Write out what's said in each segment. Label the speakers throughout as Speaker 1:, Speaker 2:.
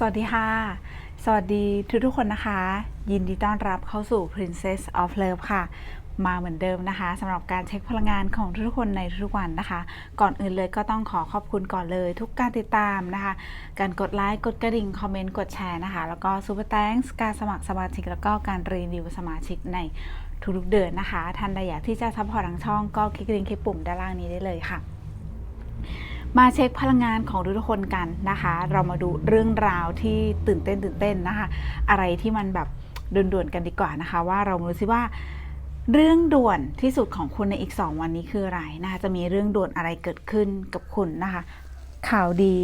Speaker 1: สวัสดีค่ะ สวัสดีทุกทุกคนนะคะ ยินดีต้อนรับเข้าสู่ Princess of Love ค่ะ มาเหมือนเดิมนะคะสำหรับการเช็คพลังงานของทุกคนในทุกวันนะคะ ก่อนอื่นเลยก็ต้องขอขอบคุณก่อนเลย ทุกการติดตามนะคะ การกดไลค์กดกระดิ่ง คอมเมนต์ กดแชร์นะคะ แล้วก็ซูเปอร์แตงส์การสมัครสมาชิก แล้วก็การรีวิวสมาชิกในทุกๆเดือนนะคะท่านใดอยากที่จะซัพพอร์ตทางช่องก็คลิกลิงก์คลิกปุ่มด้านล่างนี้ได้เลยค่ะ มาเช็คพลังงานของทุกๆคนกันนะคะ เรามาดูเรื่องราวที่ตื่นเต้นตื่นเต้นนะคะ อะไรที่มันแบบด่วนๆกันดีกว่านะคะ ว่าเรามาดูซิว่าเรื่องด่วนที่สุดของคุณในอีก 2 วันนี้คืออะไรนะคะจะมีเรื่องด่วนอะไรเกิดขึ้นกับคุณนะคะ ข่าวดี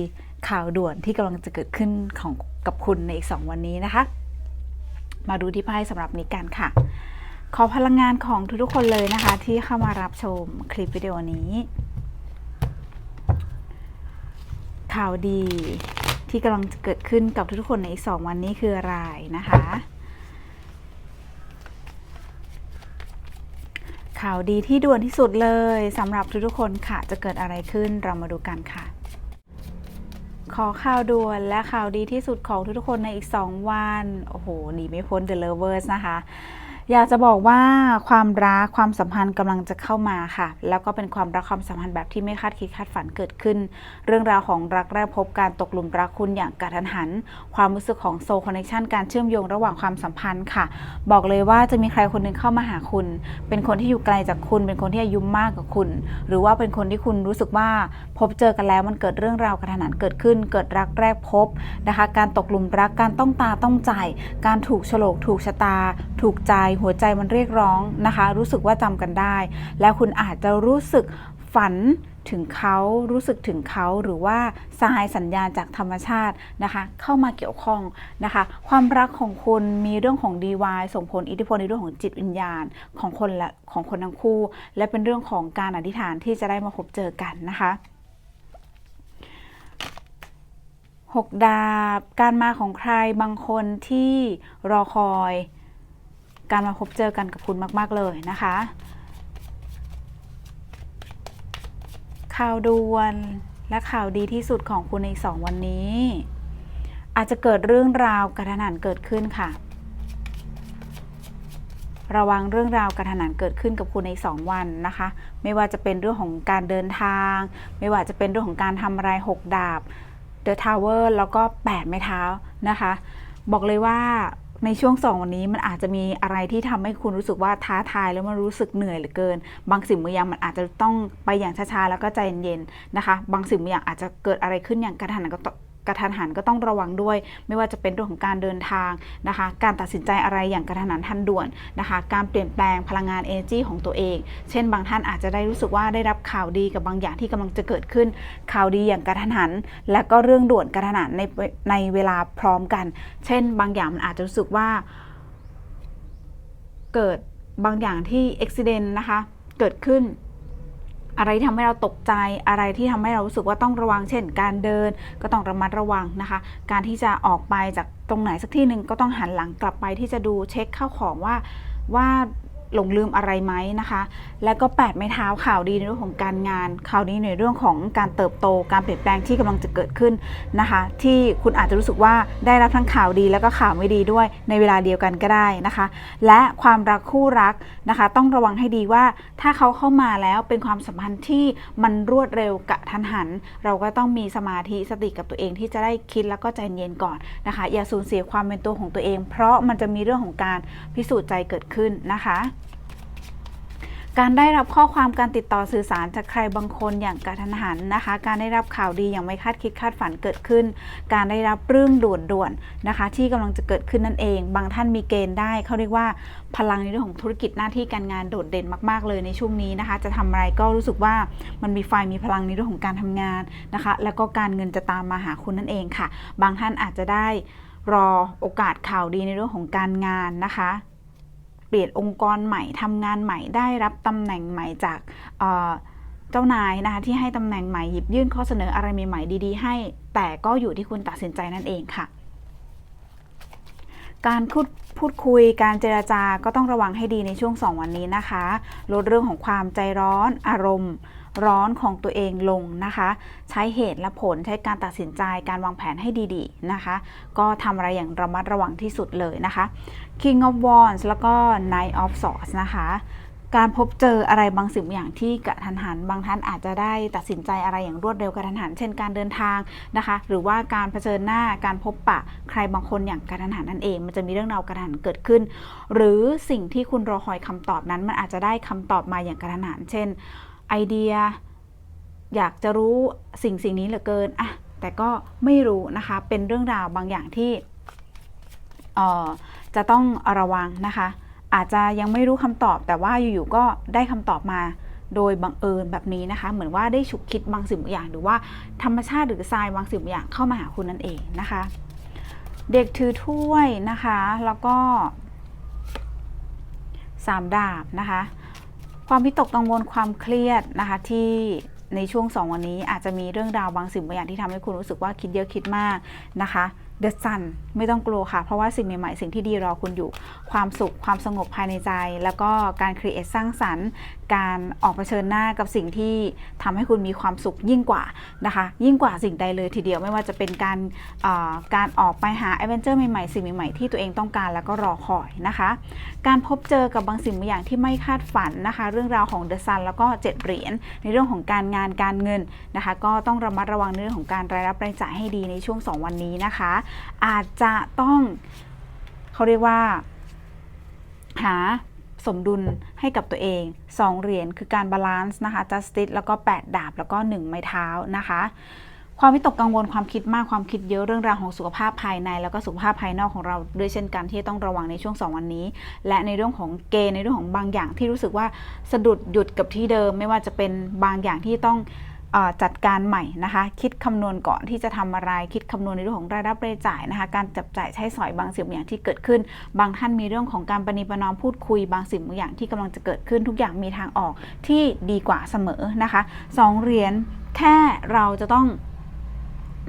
Speaker 1: ข่าวด่วนที่กำลังจะเกิดขึ้นของกับคุณในอีก 2 วันนี้นะคะ มาดูที่ไพ่สำหรับนี้กันค่ะ ขอพลังงานของทุกๆคนเลยนะคะ ที่เข้ามารับชมคลิปวิดีโอนี้ ข่าวดีที่กำลังจะเกิดขึ้นกับทุกๆคนในอีก 2 วันนี้คืออะไรนะคะ ข่าวดีที่ด่วนที่สุดเลยสำหรับทุกๆคนค่ะจะเกิดอะไรขึ้นเรามาดูกันค่ะ ขอข่าวด่วนและข่าวดีที่สุดของทุกๆคนในอีก 2 วัน โอ้โหหนีไม่พ้น The Lovers นะคะ อยากจะบอกว่าความรักความสัมพันธ์กำลังจะเข้ามาค่ะ แล้วก็เป็นความรักความสัมพันธ์แบบที่ไม่คาดคิดคาดฝันเกิดขึ้น เรื่องราวของรักแรกพบการตกหลุมรักคุณอย่างกระทันหัน ความรู้สึกของโซคอนเนคชันการเชื่อมโยงระหว่างความสัมพันธ์ค่ะ บอกเลยว่าจะมีใครคนหนึ่งเข้ามาหาคุณ เป็นคนที่อยู่ไกลจากคุณ เป็นคนที่อายุมากกว่าคุณ หรือว่าเป็นคนที่คุณรู้สึกว่าพบเจอกันแล้วมันเกิดเรื่องราวกระทันหันเกิดขึ้น เกิดรักแรกพบนะคะ การตกหลุมรักการต้องตาต้องใจ การถูกโฉลกถูกชะตา ถูกใจหัวใจมันเรียกร้องนะคะ รู้สึกว่าจำกันได้ แล้วคุณอาจจะรู้สึกฝันถึงเขารู้สึกถึงเขาหรือว่าสายสัญญาณจากธรรมชาตินะคะ เข้ามาเกี่ยวข้องนะคะ ความรักของคุณมีเรื่องของ DY ส่งผลอิทธิพลในเรื่องของจิตวิญญาณของคนละของคนทั้งคู่ และเป็นเรื่องของการอธิษฐานที่จะได้มาพบเจอกันนะคะหกดาบการมาของใครบางคนที่รอคอย การมาพบเจอกันกับคุณมาก ๆ เลยนะคะ ข่าวด่วนและข่าวดีที่สุดของคุณในสองวันนี้ อาจจะเกิดเรื่องราวกระทันหันเกิดขึ้นค่ะ ระวังเรื่องราวกระทันหันเกิดขึ้นกับคุณใน 2 วันนะคะ ไม่ว่าจะเป็นเรื่องของการเดินทาง ไม่ว่าจะเป็นเรื่องของการทำอะไรหกดาบ The Tower แล้วก็ 8 ไม้เท้านะคะ บอกเลยว่า ในช่วงสองวันนี้มันอาจจะมีอะไรที่ทำให้คุณรู้สึกว่าท้าทายแล้วมันรู้สึกเหนื่อยเหลือเกิน บางสิ่งบางอย่างมันอาจจะต้องไปอย่างช้าๆแล้วก็ใจเย็นๆนะคะ บางสิ่งบางอย่างอาจจะเกิดอะไรขึ้นอย่างกระทันหันก็ต้อ กระทันหันก็ต้องระวังด้วย ไม่ว่าจะเป็นเรื่องของการเดินทางนะคะ การตัดสินใจอะไรอย่างกระทันหันทันด่วนนะคะ การเปลี่ยนแปลงพลังงาน energy ของตัวเอง เช่น บางท่านอาจจะได้รู้สึกว่าได้รับข่าวดีกับบางอย่างที่กำลังจะเกิดขึ้น ข่าวดีอย่างกระทันหัน และก็เรื่องด่วนกระทันหันในในเวลาพร้อมกัน เช่น บางอย่างมันอาจจะรู้สึกว่าเกิดบางอย่างที่อุบิเหตุนะคะ เกิดขึ้น อะไรที่ทำให้เราตกใจอะไรที่ทำให้เรารู้สึกว่าต้องระวังเช่น การเดินก็ต้องระมัดระวังนะคะ การที่จะออกไปจากตรงไหนสักที่หนึ่งก็ต้องหันหลังกลับไปที่จะดูเช็คข้าวของว่าว่า หลงลืมอะไรไหมนะคะ แล้วก็แปดไม้เท้าข่าวดีในเรื่องของการงาน ข่าวดีในเรื่องของการเติบโต การเปลี่ยนแปลงที่กำลังจะเกิดขึ้นนะคะ ที่คุณอาจจะรู้สึกว่าได้รับทั้งข่าวดีแล้วก็ข่าวไม่ดีด้วยในเวลาเดียวกันก็ได้นะคะ และความรักคู่รักนะคะ ต้องระวังให้ดีว่าถ้าเขาเข้ามาแล้วเป็นความสัมพันธ์ที่มันรวดเร็วกะทันหัน เราก็ต้องมีสมาธิสติกับตัวเองที่จะได้คิดแล้วก็ใจเย็นก่อนนะคะ อย่าสูญเสียความเป็นตัวของตัวเอง เพราะมันจะมีเรื่องของการพิสูจน์ใจเกิดขึ้นนะคะ การได้รับข้อความการติดต่อสื่อสารจากใครบางคนอย่างกระทันหันนะคะ การได้รับข่าวดีอย่างไม่คาดคิดคาดฝันเกิดขึ้น การได้รับเรื่องด่วนๆนะคะ ที่กำลังจะเกิดขึ้นนั่นเอง บางท่านมีเกณฑ์ได้เขาเรียกว่าพลังในเรื่องของธุรกิจหน้าที่การงานโดดเด่นมาก ๆ เลยในช่วงนี้นะคะ จะทำอะไรก็รู้สึกว่ามันมีไฟมีพลังในเรื่องของการทำงานนะคะ แล้วก็การเงินจะตามมาหาคุณนั่นเองค่ะ บางท่านอาจจะได้รอโอกาสข่าวดีในเรื่องของการงานนะคะ ปลี่ยนองค์กรใหม่ทำงานใหม่ได้รับตำแหน่งใหม่จากเจ้านายนะคะที่ให้ตำแหน่งใหม่หยิบยื่นข้อเสนออะไรใหม่ๆดีๆ ให้ แต่ก็อยู่ที่คุณตัดสินใจนั่นเองค่ะ การพูดพูดคุยการเจราจาก็ต้องระวังให้ดีในช่วง 2 วันนี้นะคะ ลดเรื่องของความใจร้อนอารมณ์ ร้อนของตัวเองลงนะคะ ใช้เหตุและผลใช้การตัดสินใจการวางแผนให้ดีๆนะคะ ก็ทำอะไรอย่างระมัดระวังที่สุดเลยนะคะ King of Wands แล้วก็ Knight of Swords นะคะการพบเจออะไรบางสิ่งอย่างที่กระทันหัน บางท่านอาจจะได้ตัดสินใจอะไรอย่างรวดเร็วกระทันหัน เช่นการเดินทางนะคะ หรือว่าการเผชิญหน้าการพบปะใครบางคนอย่างกระทันหันนั่นเอง มันจะมีเรื่องราวกระทันหันเกิดขึ้น หรือสิ่งที่คุณรอคอยคำตอบนั้น มันอาจจะได้คำตอบมาอย่างกระทันหัน เช่น ไอเดีย อยากจะรู้สิ่งสิ่งนี้เหลือเกินอะแต่ก็ไม่รู้นะคะเป็นเรื่องราวบางอย่างที่เออจะต้องระวังนะคะ อาจจะยังไม่รู้คำตอบแต่ว่าอยู่ๆก็ได้คำตอบมาโดยบังเอิญแบบนี้นะคะ เหมือนว่าได้ฉุกคิดบางสิ่งบางอย่าง หรือว่าธรรมชาติหรือทรายบางสิ่งบางอย่างเข้ามาหาคุณนั่นเองนะคะ เด็กถือถ้วยนะคะ แล้วก็สามดาบนะคะ ความวิตกกังวลความเครียดนะคะที่ในช่วง 2 วันนี้อาจจะมีเรื่องราวบางสิ่งบางอย่างที่ทำให้คุณรู้สึกว่าคิดเยอะคิดมากนะคะเดอะซันไม่ต้องกลัวค่ะ เพราะว่าสิ่งใหม่ๆ สิ่งที่ดีรอคุณอยู่ ความสุขความสงบภายในใจ แล้วก็การครีเอทสร้างสรรค์การออกเผชิญหน้ากับสิ่งที่ทำให้คุณมีความสุขยิ่งกว่านะคะ ยิ่งกว่าสิ่งใดเลยทีเดียวไม่ว่าจะเป็นการการออกไปหาแอดเวนเจอร์ใหม่ๆสิ่งใหม่ๆที่ตัวเองต้องการแล้วก็รอคอยนะคะ การพบเจอกับบางสิ่งบางอย่างที่ไม่คาดฝันนะคะ เรื่องราวของเดอะซันแล้วก็เจ็ดเหรียญในเรื่องของการงานการเงินนะคะ ก็ต้องระมัดระวังเรื่องของการรายรับรายจ่ายให้ดีในช่วง 2 วันนี้นะคะ อาจจะต้องเขาเรียกว่าหา สมดุลให้กับตัวเอง 2 เหรียญคือการบาลานซ์นะคะ justice แล้วก็ 8 ดาบ แล้วก็ 1 ไม้เท้านะคะความวิตกกังวลความคิดมากความคิดเยอะเรื่องราวของสุขภาพภายใน แล้วก็สุขภาพภายนอกของเราด้วยเช่นกันที่ต้องระวังในช่วง 2 วันนี้ และในเรื่องของเกณฑ์ในเรื่องของบางอย่างที่รู้สึกว่าสะดุดหยุดกับที่เดิม ไม่ว่าจะเป็นบางอย่างที่ต้อง จัดการใหม่นะคะ คิดคำนวณก่อนที่จะทำอะไร คิดคำนวณในเรื่องของรายรับรายจ่ายนะคะ การจับจ่ายใช้สอยบางสิ่งบางอย่างที่เกิดขึ้น บางท่านมีเรื่องของการปณีประนอมพูดคุยบางสิ่งบางอย่างที่กำลังจะเกิดขึ้น ทุกอย่างมีทางออกที่ดีกว่าเสมอนะคะสองเหรียญแค่เราจะต้อง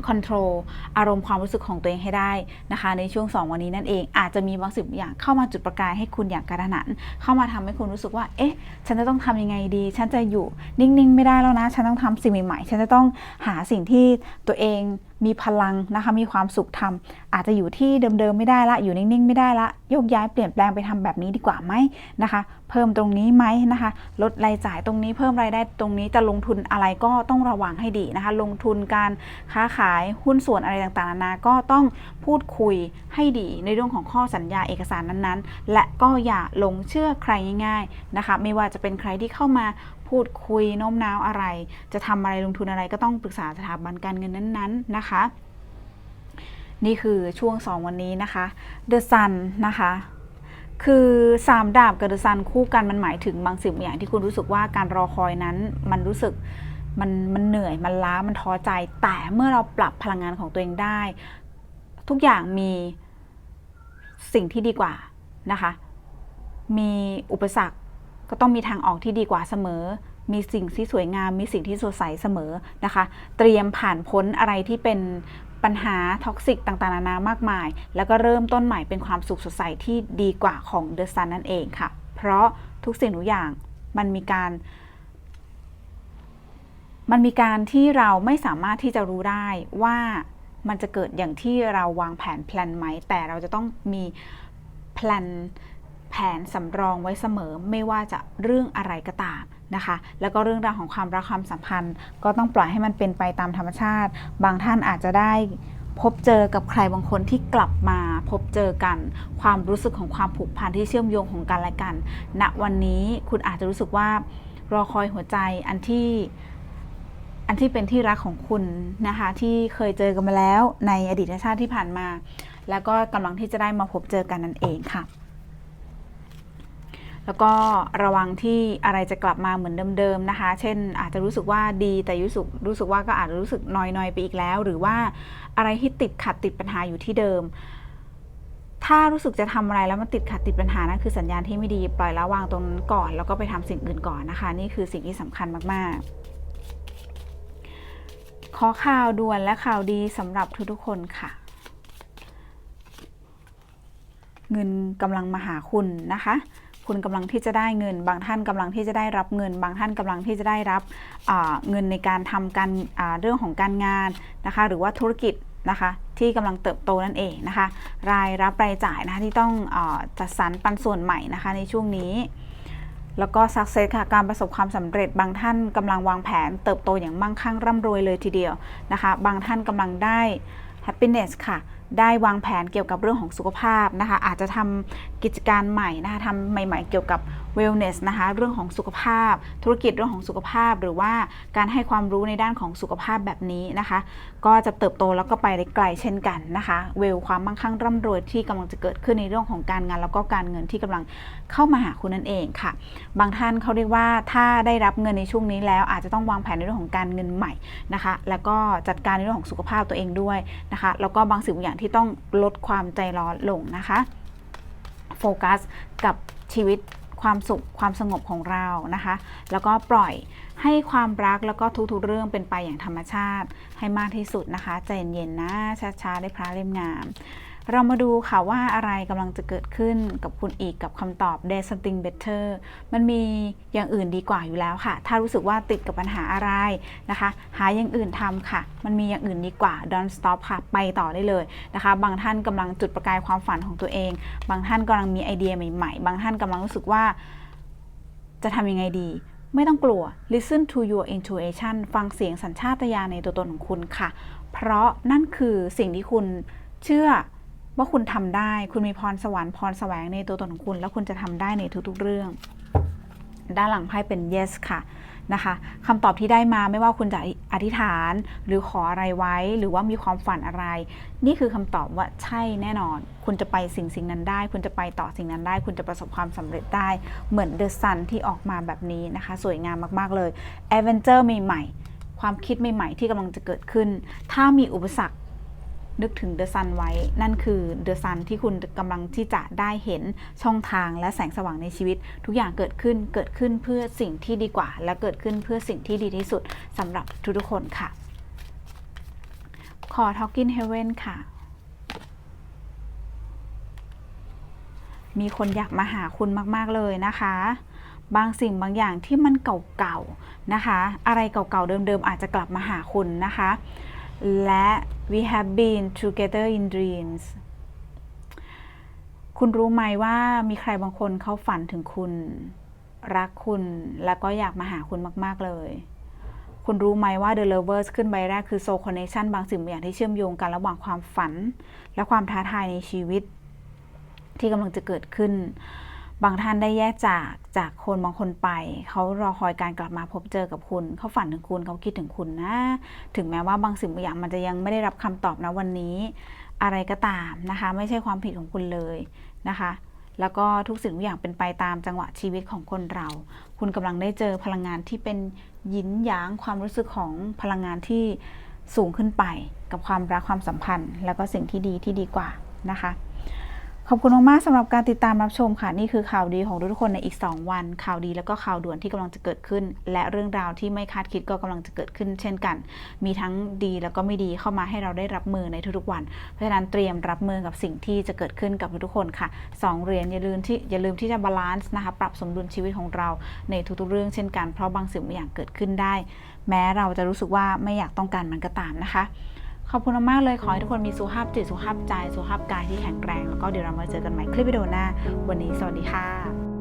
Speaker 1: คอนโทรลอารมณ์ความรู้สึกของตัวเองให้ได้นะคะ ในช่วง 2 วันนี้นั่นเอง อาจจะมีบางสิ่งบอย่างเข้ามาจุดประกายให้คุณอย่างกระหนันเข้ามาทำให้คุณรู้สึกว่า เอ๊ะ ฉันจะต้องทำยังไงดี ฉันจะอยู่นิ่งๆ ไม่ได้แล้วนะ ฉันต้องทำสิ่งใหม่ๆ ฉันจะต้องหาสิ่งที่ตัวเองมีพลังนะคะ มีความสุขทำอาจจะอยู่ที่เดิมๆไม่ได้ละ อยู่นิ่งๆไม่ได้ละโยกย้ายเปลี่ยนแปลงไปทำแบบนี้ดีกว่าไหมนะคะ เพิ่มตรงนี้ไหมนะคะ ลดรายจ่ายตรงนี้เพิ่มรายได้ตรงนี้จะลงทุนอะไรก็ต้องระวังให้ดีนะคะ ลงทุนการค้าขายหุ้นส่วนอะไรต่างๆนานาก็ต้องพูดคุยให้ดีในเรื่องของข้อสัญญาเอกสารนั้นๆ และก็อย่าหลงเชื่อใครง่าย ๆนะคะ ไม่ว่าจะเป็นใครที่เข้ามา พูดคุยโน้มน้าวอะไร จะทำอะไรลงทุนอะไรก็ต้องปรึกษาสถาบันการเงินนั้นๆนะคะ นี่คือช่วง 2 วันนี้นะคะ The Sun นะคะคือสามดาบกับเดอะซันคู่กันมันหมายถึงบางสิ่งบางอย่างที่คุณรู้สึกว่าการรอคอยนั้นมันรู้สึกมันมันเหนื่อยมันล้ามันท้อใจ แต่เมื่อเราปรับพลังงานของตัวเองได้ ทุกอย่างมีสิ่งที่ดีกว่านะคะ มีอุปสรรค ก็ต้องมีทางออกที่ดีกว่าเสมอ มีสิ่งที่สวยงาม มีสิ่งที่สดใสเสมอนะคะ เตรียมผ่านพ้นอะไรที่เป็นปัญหาท็อกซิกต่างๆนานามากมาย แล้วก็เริ่มต้นใหม่เป็นความสุขสดใสที่ดีกว่าของเดอะซันนั่นเองค่ะ เพราะทุกสิ่งทุกอย่างมันมีการ มันมีการที่เราไม่สามารถที่จะรู้ได้ว่ามันจะเกิดอย่างที่เราวางแผนแพลนไหม แต่เราจะต้องมีแพลน แผนสำรองไว้เสมอไม่ว่าจะเรื่องอะไรก็ตามนะคะ แล้วก็เรื่องราวของความรักความสัมพันธ์ ก็ต้องปล่อยให้มันเป็นไปตามธรรมชาติ บางท่านอาจจะได้พบเจอกับใครบางคนที่กลับมาพบเจอกัน ความรู้สึกของความผูกพันที่เชื่อมโยงของกันและกันณวันนี้คุณอาจจะรู้สึกว่ารอคอยหัวใจอันที่อันที่เป็นที่รักของคุณนะคะ ที่เคยเจอกันมาแล้วในอดีตชาติที่ผ่านมา แล้วก็กำลังที่จะได้มาพบเจอกันนั่นเองค่ะ แล้วก็ระวังที่อะไรจะกลับมาเหมือนเดิมๆนะคะ เช่น อาจจะรู้สึกว่าดีแต่รู้สึกรู้สึกว่าก็อาจจะรู้สึกนอยๆไปอีกแล้ว หรือว่าอะไรที่ติดขัดติดปัญหาอยู่ที่เดิม ถ้ารู้สึกจะทำอะไรแล้วมันติดขัดติดปัญหานั่นคือสัญญาณที่ไม่ดีปล่อยละวางตรงนั้นก่อน แล้วก็ไปทำสิ่งอื่นก่อนนะคะ นี่คือสิ่งที่สำคัญมากๆ ขอข่าวด่วนและข่าวดีสำหรับทุกๆคนค่ะเงินกำลังมาหาคุณนะคะ คุณกำลังที่จะได้เงิน บางท่านกำลังที่จะได้รับเงิน บางท่านกำลังที่จะได้รับเงินในการทำการเรื่องของการงานนะคะ หรือว่าธุรกิจนะคะที่กำลังเติบโตนั่นเองนะคะ รายรับรายจ่ายนะคะที่ต้องอจัดสรรปันส่วนใหม่นะคะในช่วงนี้ แล้วก็ success ค่ะการประสบความสำเร็จ บางท่านกำลังวางแผน เติบโตอย่างมั่งคั่งร่ำรวยเลยทีเดียวนะคะ บางท่านกำลังได้ happiness ค่ะ ได้วางแผนเกี่ยวกับเรื่องของสุขภาพนะคะ อาจจะทำกิจการใหม่นะคะทำใหม่ๆเกี่ยวกับ wellness นะคะ เรื่องของสุขภาพ ธุรกิจเรื่องของสุขภาพ หรือว่าการให้ความรู้ในด้านของสุขภาพแบบนี้นะคะ ก็จะเติบโตแล้วก็ไปได้ไกลเช่นกันนะคะ เวลความมั่งคั่งร่ำรวยที่กำลังจะเกิดขึ้นในเรื่องของการงาน แล้วก็การเงินที่กำลังเข้ามาหาคุณนั่นเองค่ะ บางท่านเขาเรียกว่าถ้าได้รับเงินในช่วงนี้แล้ว อาจจะต้องวางแผนในเรื่องของการเงินใหม่นะคะ แล้วก็จัดการในเรื่องของสุขภาพตัวเองด้วยนะคะ แล้วก็บางสิ่งบางอย่างที่ต้องลดความใจร้อนลงนะคะ โฟกัสกับชีวิตความสุขความสงบของเรานะคะ แล้วก็ปล่อยให้ความรักแล้วก็ทุกๆเรื่องเป็นไปอย่างธรรมชาติให้มากที่สุดนะคะ ใจเย็นๆนะช้าๆได้พระเล่มงาม เรามาดูค่ะว่าอะไรกำลังจะเกิดขึ้นกับคุณอีกกับคำตอบ there's something better มันมีอย่างอื่นดีกว่าอยู่แล้วค่ะ ถ้ารู้สึกว่าติดกับปัญหาอะไรนะคะ หาอย่างอื่นทำค่ะ มันมีอย่างอื่นดีกว่า don't stop ค่ะ ไปต่อได้เลยนะคะ บางท่านกำลังจุดประกายความฝันของตัวเอง บางท่านกำลังมีไอเดียใหม่ๆ บางท่านกำลังรู้สึกว่า จะทำยังไงดีไม่ต้องกลัว listen to your intuition ฟังเสียงสัญชาตญาณในตัวตนของคุณค่ะ เพราะนั่นคือสิ่งที่คุณเชื่อ ว่าคุณทำได้ คุณมีพรสวรรค์พรแสวงในตัวตนของคุณ แล้วคุณจะทำได้ในทุกๆเรื่อง ด้านหลังไพ่เป็น yes ค่ะนะคะคำตอบที่ได้มาไม่ว่าคุณจะอธิษฐานหรือขออะไรไว้ หรือว่ามีความฝันอะไร นี่คือคำตอบว่าใช่แน่นอน คุณจะไปสิ่งสิ่งนั้นได้ คุณจะไปต่อสิ่งนั้นได้ คุณจะประสบความสำเร็จได้ เหมือนเดอะซันที่ออกมาแบบนี้นะคะ สวยงามมากๆเลยแอเวนเจอร์ใหม่ๆความคิดใหม่ๆที่กำลังจะเกิดขึ้น ถ้ามีอุปสรรค นึกถึงเดอะซันไว้ นั่นคือเดอะซันที่คุณกำลังที่จะได้เห็นช่องทางและแสงสว่างในชีวิต ทุกอย่างเกิดขึ้นเกิดขึ้นเพื่อสิ่งที่ดีกว่า และเกิดขึ้นเพื่อสิ่งที่ดีที่สุดสำหรับทุกๆคนค่ะ ขอ Talking Heaven ค่ะมีคนอยากมาหาคุณมาก ๆ เลยนะคะ บางสิ่งบางอย่างที่มันเก่าๆนะคะ อะไรเก่าๆเดิมๆอาจจะกลับมาหาคุณนะคะ และ we have been together in dreams คุณรู้ไหมว่ามีใครบางคนเขาฝันถึงคุณ รักคุณแล้วก็อยากมาหาคุณมาก ๆ เลย คุณรู้ไหมว่า The Lovers ขึ้นใบแรกคือ Soul Connection บางสิ่งบางอย่างที่เชื่อมโยงกันระหว่างความฝัน และความท้าทายในชีวิต ที่กำลังจะเกิดขึ้น บางท่านได้แยกจากจากคนบางคนไป เขารอคอยการกลับมาพบเจอกับคุณ เขาฝันถึงคุณเขาคิดถึงคุณนะ ถึงแม้ว่าบางสิ่งบางอย่างมันจะยังไม่ได้รับคำตอบนะวันนี้ อะไรก็ตามนะคะ ไม่ใช่ความผิดของคุณเลยนะคะ แล้วก็ทุกสิ่งทุกอย่างเป็นไปตามจังหวะชีวิตของคนเรา คุณกำลังได้เจอพลังงานที่เป็นยินหยางความรู้สึกของพลังงานที่สูงขึ้นไป กับความรักความสัมพันธ์ แล้วก็สิ่งที่ดีที่ดีกว่านะคะ ขอบคุณมากๆสำหรับการติดตามรับชมค่ะ นี่คือข่าวดีของทุกๆคนในอีก 2 วัน ข่าวดีแล้วก็ข่าวด่วนที่กำลังจะเกิดขึ้น และเรื่องราวที่ไม่คาดคิดก็กำลังจะเกิดขึ้น เช่นกัน มีทั้งดีแล้วก็ไม่ดีเข้ามาให้เราได้รับมือในทุกๆวัน เพราะฉะนั้นเตรียมรับมือกับสิ่งที่จะเกิดขึ้นกับทุกๆคนค่ะสองเหรียญอย่าลืมที่อย่าลืมที่จะบาลานซ์นะคะปรับสมดุลชีวิตของเราในทุกๆเรื่องเช่นกันเพราะบางสิ่งบางอย่างเกิดขึ้นได้ แม้เราจะรู้สึกว่าไม่อยากต้องการมันก็ตามนะคะ ขอบคุณมากๆเลย ขอให้ทุกคนมีสุขภาพจิตสุขภาพใจสุขภาพกายที่แข็งแรง แล้วก็เดี๋ยวเรามาเจอกันใหม่คลิปวิดีโอหน้า วันนี้สวัสดีค่ะ